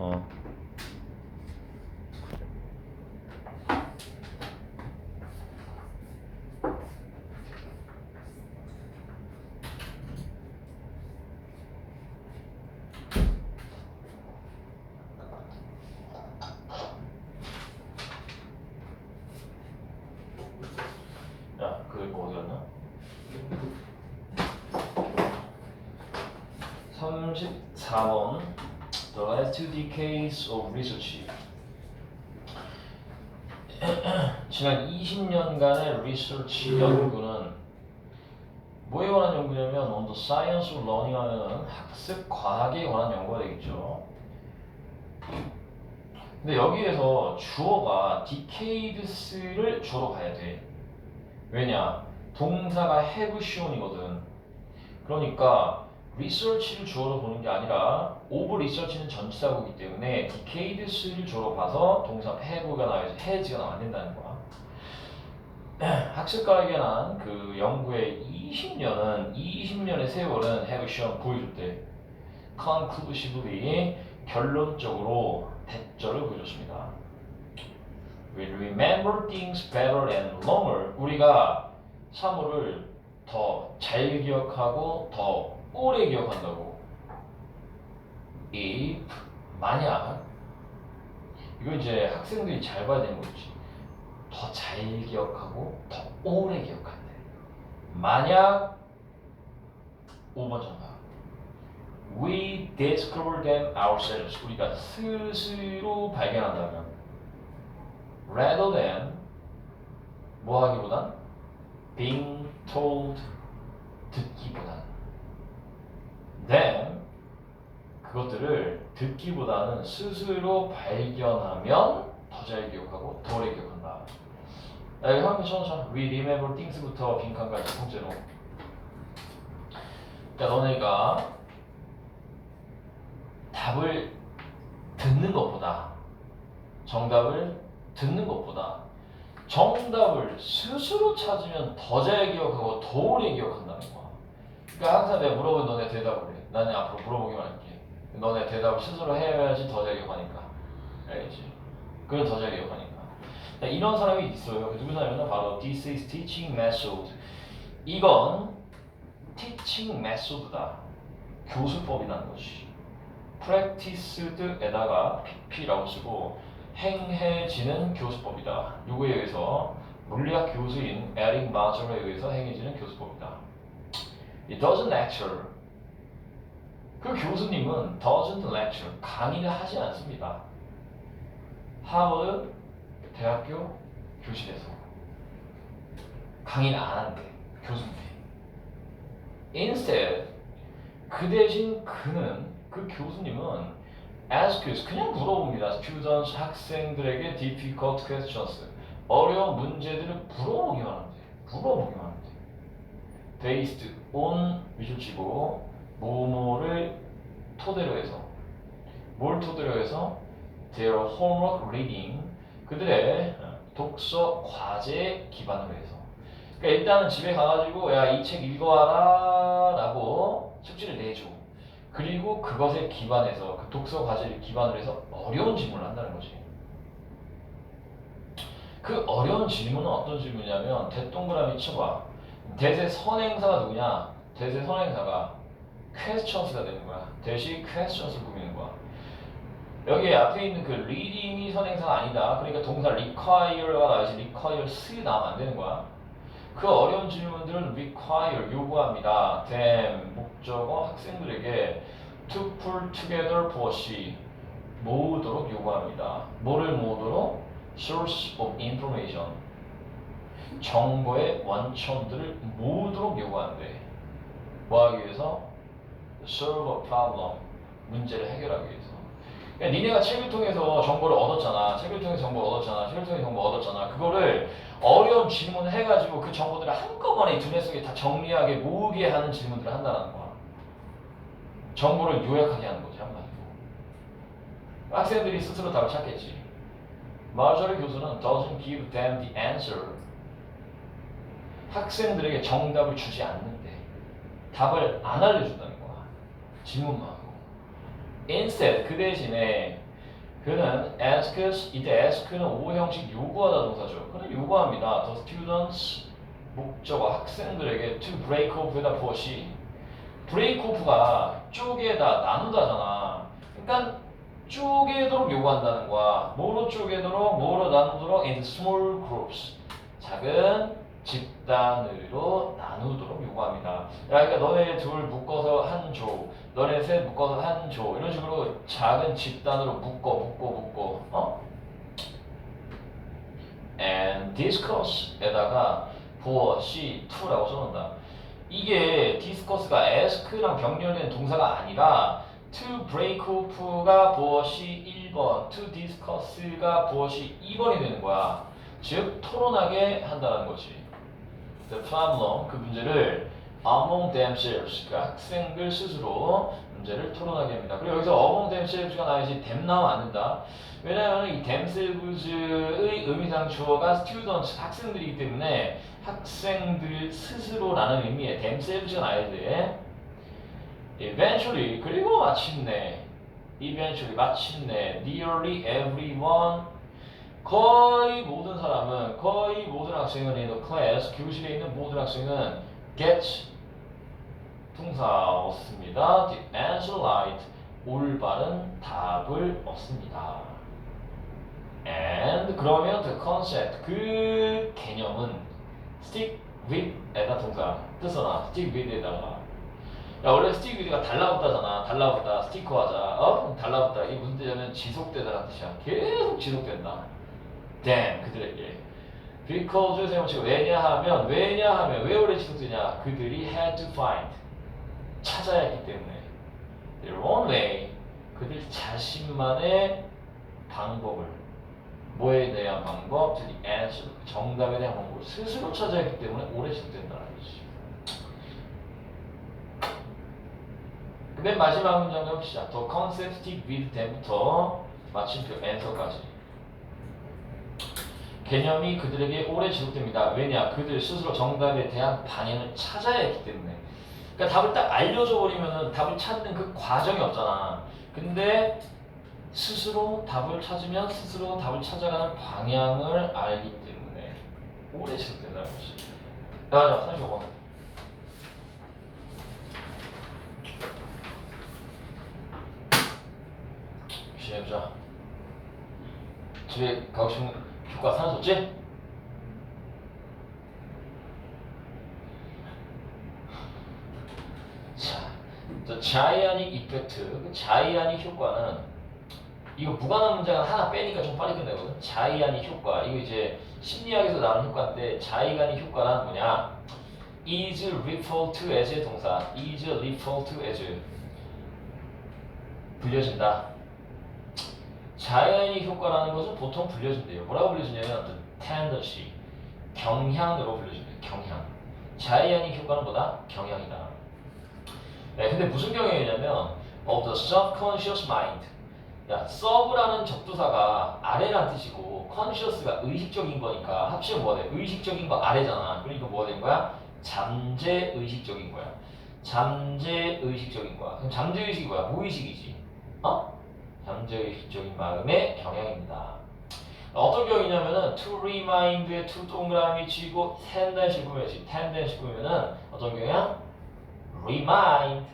어. 야, 그 읽고 어디 갔나? 34번 Last two decades of research 지난 20년간의 리서치 연구는 뭐에 관한 연구냐면 on the science of learning 하면은 학습 과학에 관한 연구가 되겠죠 근데 여기에서 주어가 decades를 주어로 가야 돼 왜냐? 동사가 have shown이거든. 그러니까 research를 주어로 보는 게 아니라 of research는 전치사고이기 때문에 decades를 주어로 봐서 동사 have가 나와야지 has가 나와야 된다는 거야. 학습과에 관한 그 연구의 20년은 20년의 세월은 have shown 보여줬대. conclusively 결론적으로 대절을 보여줬습니다. We remember things better and longer. 우리가 사물을 더 잘 기억하고 더 오래 기억한다고. If 만약 이거 이제 학생들이 잘 봐야 되는 거지. 더 잘 기억하고 더 오래 기억한대. 만약 5번 정답. We discover them ourselves. 우리가 스스로 발견한다면 rather than 뭐 하기보단 being told 듣기보단 then 그것들을 듣기보다는 스스로 발견하면 더 잘 기억하고 더 오래 기억한다. 자, 여기 한번 쳐놓자. We remember things부터 빈칸까지 첫 번째로. 자, 너네가 답을 듣는 것보다 정답을 듣는 것보다 정답을 스스로 찾으면 더 잘 기억하고 더 오래 기억한다는 거야. 그러니까 항상 내가 물어보면 너네 대답을 해. 나는 앞으로 물어보기만 할게. 너네 대답을 스스로 해야지 더 잘 기억하니까. 알겠지? 그건 더 잘 기억하니까. 자, 이런 사람이 있어요. 누구 사람이냐? 바로 This is teaching method. 이건 teaching method다. 교수법이라는 것이. practiced에다가 pp라고 쓰고 행해지는 교수법이다. 요거에 의해서 물리학 교수인 에릭 마저에 의해서 행해지는 교수법이다. It doesn't lecture. 그 교수님은 doesn't lecture. 강의를 하지 않습니다. 하버드 대학교 교실에서 강의를 안 한대. 교수인데. Instead, 그 대신 그는 그 교수님은 asks 그냥 물어봅니다. students 학생들에게 difficult questions 어려운 문제들을 물어보기만 하는데 물어보기만 하는데 based on 위줄 치고 뭐뭐를 토대로 해서 뭘 토대로 해서 their homework reading 그들의 독서 과제 기반으로 해서 그러니까 일단은 집에 가가지고 야 이 책 읽어와라 라고 숙제를 내줘 그리고 그것에 기반해서 그 독서 과제를 기반으로 해서 어려운 질문을 한다는 거지. 그 어려운 질문은 어떤 질문이냐면 대동그라미 쳐봐. 대세 선행사가 누구냐? 대세 선행사가 questions가 되는 거야. 대시 questions을 꾸미는 거야. 여기 앞에 있는 그 reading이 선행사가 아니다. 그러니까 동사 require가 나와야지 require 쓰 나오면 안 되는 거야. 그 어려운 질문들은 require 요구합니다. them 목적어 학생들에게 to pull together she 모으도록 요구합니다. 뭐를 모으도록? source of information 정보의 원천들을 모으도록 요구하는데 뭐 하기 위해서? Solve a problem 문제를 해결하기 위해서 그러니까 니네가 책을 통해서 정보를 얻었잖아 책을 통해서 정보를 얻었잖아 책을 통해서 정보 얻었잖아 그거를 어려운 질문을 해가지고 그 정보들을 한꺼번에 두뇌 속에 다 정리하게 모으게 하는 질문들을 한다는 거야. 정보를 요약하게 하는 거지 한마디로. 학생들이 스스로 답을 찾겠지. 마저리 교수는 doesn't give them the answer. 학생들에게 정답을 주지 않는데 답을 안 알려준다는 거야. 질문만 하고. Instead 그 대신에 그는 asks 이때 ask는 O 형식 요구하다 동사죠. 그는 요구합니다. The students 목적어 학생들에게 to break off에다 무엇이 break off가 쪼개다 나누다잖아. 그러니까 쪼개도록 요구한다는 거야. 뭐로 쪼개도록 뭐로 나누도록 in small groups 작은 집단으로 나누도록 요구합니다. 야, 그러니까 너네 둘 묶어서 한 조, 너네 셋 묶어서 한 조, 이런 식으로 작은 집단으로 묶어, 묶어, 묶어, 어? and discuss에다가 she, to라고 써놓는다. 이게 discuss가 ask랑 병렬된 동사가 아니라 to break off가 for, she 1번, to discuss가 for, she 2번이 되는 거야. 즉 토론하게 한다는 거지. The problem 그 문제를 among themselves 그 학생들 스스로 문제를 토론하게 합니다. 그리고 여기서 among themselves가 나야지 them 나오면 안 된다. 왜냐하면 이 themselves의 의미상 주어가 students 학생들이기 때문에 학생들 스스로라는 의미의 themselves가 나야 돼. Eventually 그리고 마침내 eventually 마침내 nearly everyone 거의 모든 사람은 거의 모든 학생은 in the class 교실에 있는 모든 학생은 get 동사 얻습니다. The answer right 올바른 답을 얻습니다. And 그러면 the concept 그 개념은 stick with에다 동사 뜻어나 stick with에다가 야 원래 stick with가 달라붙다잖아 달라붙다 스티커 하자 어? 달라붙다 이 문제는 지속되다라는 뜻이야 계속 지속된다 then 그들에게. because 세워치고 왜냐하면 왜냐하면 왜 오래 지속되냐? 그들이 had to find 찾아야 했기 때문에. Their own way 그들 자신만의 방법을 뭐에 대한 방법, the answer 정답에 대한 방법을 스스로 찾아야 했기 때문에 오래 지속된다는 거지 맨 마지막 문장을 봅시다. The concept with them부터 마침표 answer까지 개념이 그들에게 오래 지속됩니다. 왜냐? 그들 스스로 정답에 대한 방향을 찾아야 했기 때문에. 그러니까 답을 딱 알려줘 버리면은 답을 찾는 그 과정이 없잖아. 근데 스스로 답을 찾으면 스스로 답을 찾아가는 방향을 알기 때문에 오래 지속된다는 거지. 자, 자, 35번. 시작해보자. 집에 가고 싶은 효과 사라졌지? 자, 저 자이아닉 이펙트, 그 자이아닉 효과는 이거 무관한 문제가 하나 빼니까 좀 빨리 끝내거든. 자이아닉 효과, 이거 이제 심리학에서 나오는 효과인데 자이아닉 효과란 뭐냐? is referred to as의 동사, is referred to as 불려진다. 자연의 효과라는 것은 보통 불려진대요. 뭐라고 불려지냐면 어떤 tendency, 경향으로 불려진대요. 경향. 자연의 효과는 뭐다? 경향이다. 네, 근데 무슨 경향이냐면 of the subconscious mind. 야, sub라는 접두사가 아래란 뜻이고 conscious가 의식적인 거니까 합치면 뭐가 돼? 의식적인 거 아래잖아. 그러니까 뭐가 된 거야? 잠재 의식적인 거야. 잠재 의식적인 거야. 그럼 잠재 의식이 뭐야? 무의식이지. 어? 잠재의식적인 마음의 경향입니다. 어떤 경이냐면은 to remind에 to 동그라미 치고 tendency 보면지 tendency 보면은 어떤 경향? remind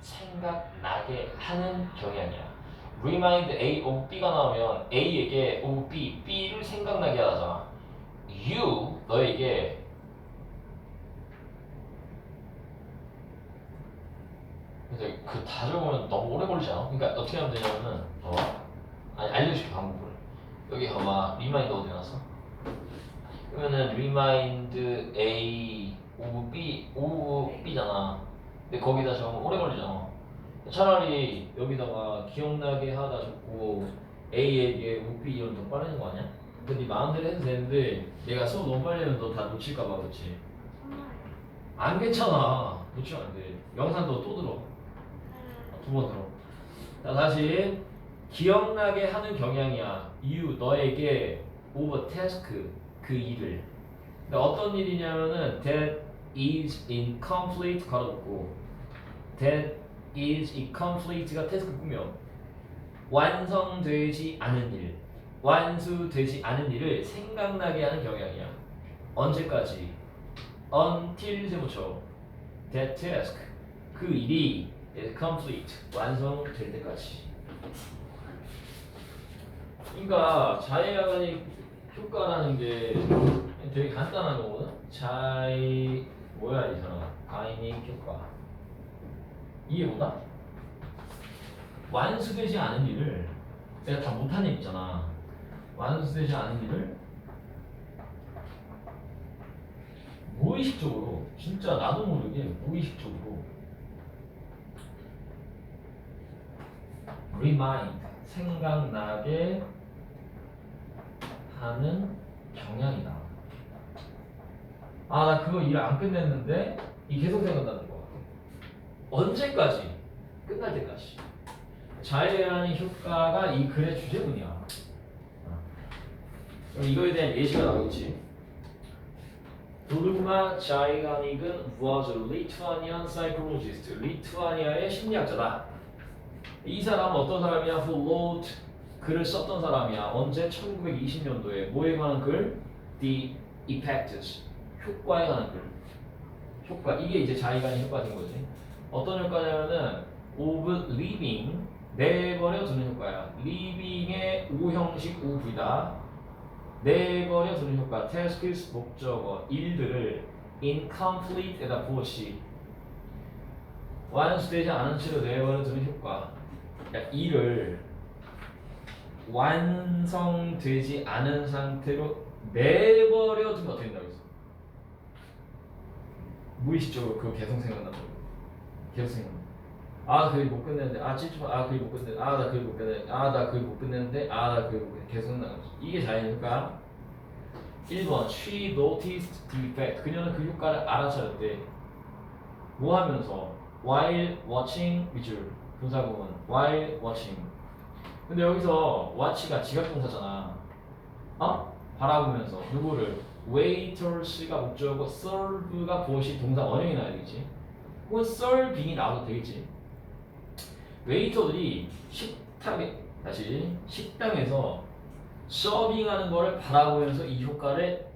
생각나게 하는 경향이야. remind A of B가 나오면 A에게 of B, B를 생각나게 하잖아. you 너에게 근데 그 다 적으면 너무 오래 걸리지 않아? 그러니까 어떻게 하면 되냐면은 어 아니 알려줄게 방법을. 여기 봐봐. 리마인드 어디 나왔어? 그러면은 리마인드 A 오브 B 오브 B잖아. 근데 거기다 적으면 오래 걸리잖아. 차라리 여기다가 기억나게 하다 적고 A에게 오브 B 이런 더 빠르는 거 아니야? 근데 네 마음대로 해도 되는데 내가 수업 너무 빨리 하면 너 다 놓칠까봐 그렇지. 안 괜찮아. 놓치면 안돼. 영상도 또 들어 두번 들어. 자 다시 기억나게 하는 경향이야. you 너에게 over task 그 일을. 근데 어떤 일이냐면은 that is in conflict 가로고 that is in conflict가 태스크 꾸며 완성되지 않은 일, 완수되지 않은 일을 생각나게 하는 경향이야. 언제까지? Until 세부초 that task 그 일이 complete 완성될 때까지. 그러니까 자해야간이 효과라는 게 되게 간단한 거거든. 자이 뭐야 이 사람? 가이닉 효과. 이해 뭐다? 완수되지 않은 일을 내가 다 못한 일 있잖아. 완수되지 않은 일을 무의식적으로 진짜 나도 모르게 무의식적으로 remind 생각나게 하는 경향이다. 아, 나 그거 일 안 끝냈는데 이 계속 생각나는 거. 언제까지? 끝날 때까지. 자해하는 효과가 이 글의 주제문이야. 어. 그럼 이거에 대한 예시가 나오겠지. 도르마 자이가닉은 was a Lithuanian psychologist. 리투아니아의 심리학자다. 이 사람은 어떤 사람이야? Who wrote 글을 썼던 사람이야. 언제? 1920년도에 뭐에 관한 글? The Effects. 효과에 관한 글. 효과. 이게 이제 자이간의 효과인 거지. 어떤 효과냐면은 of living 내버려 두는 효과야. living의 오형식 오부이다. 내버려 두는 효과. tasks 목적어 일들을 incomplete에다 부어치 완수되지 않은 채로 내버려 두는 효과. 그러니까 일을 완성되지 않은 상태로 내버려 두면 어떻게 된다고 했어? 무의식적으로 그거 계속 생각난다고. 계속 생각나. 아, 그일 못 끝냈는데, 아, 찝찝, 아, 그일 못 끝냈는데, 아, 나 그일 못 끝냈는데, 아, 나 그일 못 끝냈는데, 아, 나 그일 못 끝냈는데, 계속 거지. 이게 자연일까? 1번, she noticed the effect. 그녀는 그 효과를 알아차렸대. 뭐 하면서? while watching visual. 분사구문. while watching. 근데 여기서 watch가 지각 동사잖아. 어? 바라보면서 누구를? waiters가 목적어고 serve가 무엇이 동사 원형이 나야 되겠지. 혹은 serving이 나와도 되겠지. 웨이터들이 식탁에 다시 식당에서 서빙하는 거를 바라보면서 이 효과를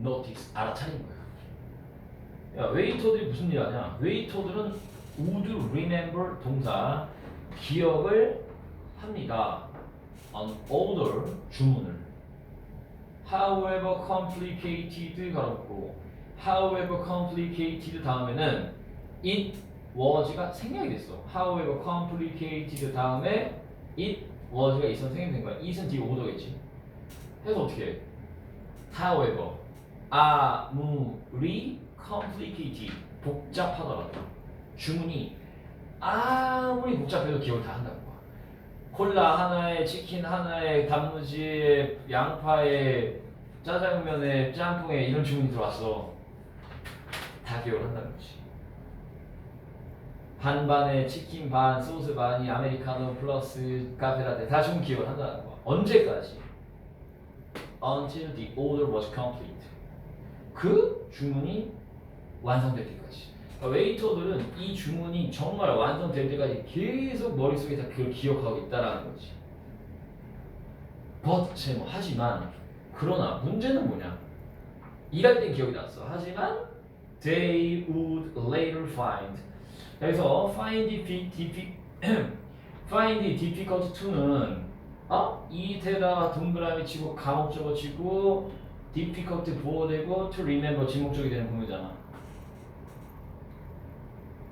notice 알아차린 거야. 야 웨이터들이 무슨 일 하냐? 웨이터들은 would remember 동사 기억을 합니다. on order 주문을. however complicated 가로고 however complicated 다음에는 it was가 생략이 됐어. however complicated 다음에 it was가 있어 생략된 거야. it은 뒤에 오더겠지. 해서 어떻게 해? however 아무리 complicated 복잡하더라도 주문이 아무리 복잡해도 기억을 다 한다는 거야. 콜라 하나에 치킨 하나에 단무지에 양파에 짜장면에 짬뽕에 이런 주문이 들어왔어. 다 기억을 한다는 거지. 반반에 치킨 반, 소스 반이 아메리카노 플러스 카페라떼 다 주문 기억을 한다는 거야. 언제까지? Until the order was complete. 그 주문이 완성될 때까지. 그러니까 웨이터들은 이 주문이 정말 완성될 때까지 계속 머릿속에 다 그걸 기억하고 있다라는 거지. but 쌤 하지만 그러나 문제는 뭐냐? 일할 땐 기억이 났어. 하지만 they would later find. 그래서 find it diffi- find difficult to는 어? 이태다 동그라미 치고 가목적어 치고 difficult 부어되고 to remember 지목적이 되는 구문이잖아.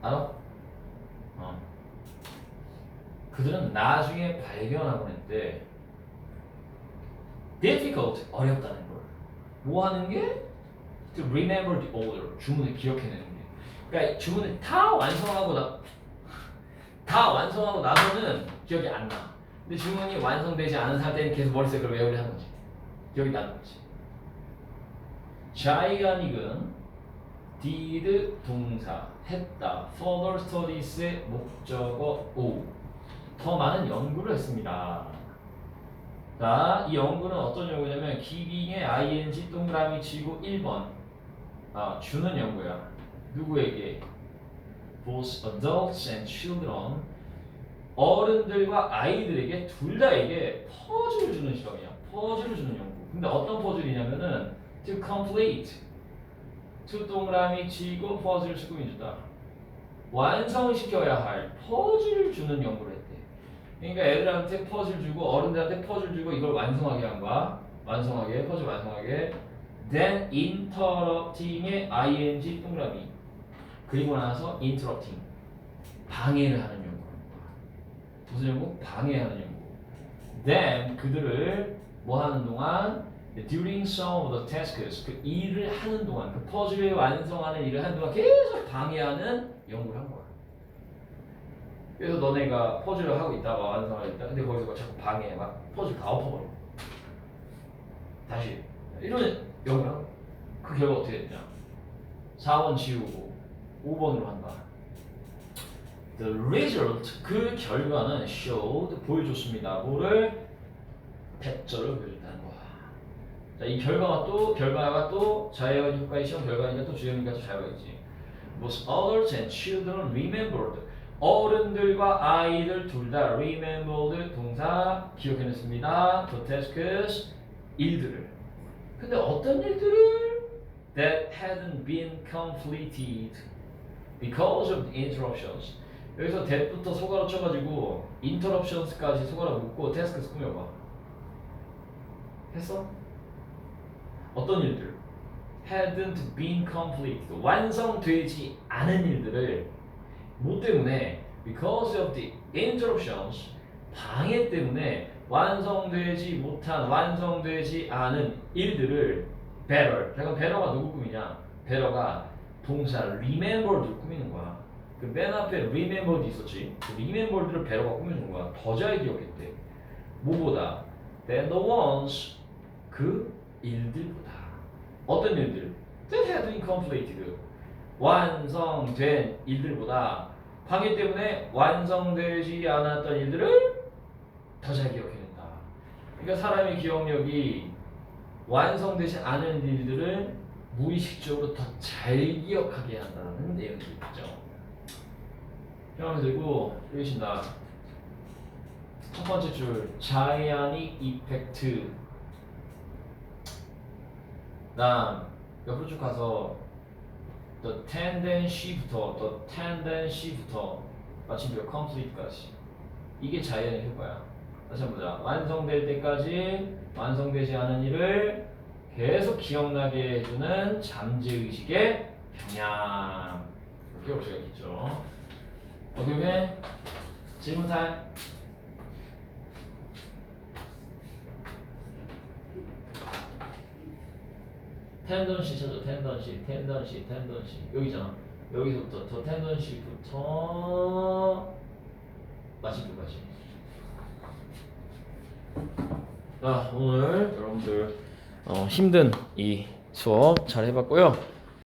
알아? 어. 그들은 나중에 발견하곤 했대. difficult 어렵다는 걸. 뭐 하는 게? to remember the order 주문을 기억해내는 게. 그러니까 주문을 다 완성하고 나, 다 완성하고 나서는 기억이 안 나. 근데 주문이 완성되지 않은 상태는 계속 머릿속에 그걸 외우려 하는 거지. 기억이 나는 거지. 자이가닉은 did 동사 했다 further studies의 목적어 o 더 많은 연구를 했습니다. 자, 이 연구는 어떤 연구냐면 giving의 ing 동그라미 치고 1번 아, 주는 연구야. 누구에게? Both adults and children 어른들과 아이들에게 둘 다에게 퍼즐을 주는 실험이야. 퍼즐을 주는 연구. 근데 어떤 퍼즐이냐면은 to complete 두 동그라미 치고 퍼즐을 수금이 주다. 완성시켜야 할 퍼즐을 주는 연구를 했대. 그러니까 애들한테 퍼즐 주고 어른들한테 퍼즐 주고 이걸 완성하게 한 거야. 완성하게 퍼즐 완성하게. Then interrupting의 ing 동그라미. 그리고 나서 interrupting 방해를 하는 거야. 무슨 연구? 방해하는 연구. Then 그들을 뭐 하는 동안 during some of the tasks 그 일을 하는 동안 그 퍼즐을 완성하는 일을 하는 동안 계속 방해하는 연구를 한 거야. 그래서 너네가 퍼즐을 하고 있다가 완성하고 있다. 근데 거기서 막 자꾸 방해 막 퍼즐 다 엎어버려. 다시 이런 연구를 한 거야. 그 결과 어떻게 됐냐? 4번 지우고 5번으로 한다. The result 그 결과는 showed 보여줬습니다. 뭐를 배절을 거야. 자, 이 결과가 또 결과가 또 자연 효과의 시험 결과니까 또 주연이가 또 자유있지. Was others and children remembered. 어른들과 아이들 둘 다 remembered 동사 기억해냈습니다. The tasks 일들을. 근데 어떤 일들을 that hadn't been completed because of the interruptions. 여기서 that부터 소가로 쳐가지고 interruptions까지 소가로 묶고 task 꾸며봐. 했어? 어떤 일들? hadn't been completed. 완성되지 않은 일들을 뭐 때문에? because of the interruptions. 방해 때문에 완성되지 못한, 완성되지 않은 일들을 better. 잠깐 better가 누구 꾸미냐? better가 동사 remember를 꾸미는 거야. 그맨 앞에 remembered 있었지. 그 remembered를 better가 꾸미는 거야. 더 잘 기억했대. 뭐보다? than the ones 그 일들보다. 어떤 일들? that had been completed. 완성된 일들보다 방해 때문에 완성되지 않았던 일들을 더 잘 기억해낸다. 그러니까 사람의 기억력이 완성되지 않은 일들을 무의식적으로 더 잘 기억하게 한다는 내용이 있죠. 형을 들고 읽으신다. 첫 번째 줄 자이아닉 이펙트. 다음 옆으로 쭉 가서 the tendency부터 the tendency부터 마침표 complete까지 이게 자연의 효과야. 다시 한번 보자. 완성될 때까지 완성되지 않은 일을 계속 기억나게 해주는 잠재의식의 경향. 이렇게 볼 수가 있겠죠. 오케이, 질문 타임. 텐던시 찾아 텐던시 텐던시 텐던시. 여기잖아. 여기서부터 더 텐던시부터 마침표까지. 자 오늘 여러분들 어, 힘든 이 수업 잘 해봤고요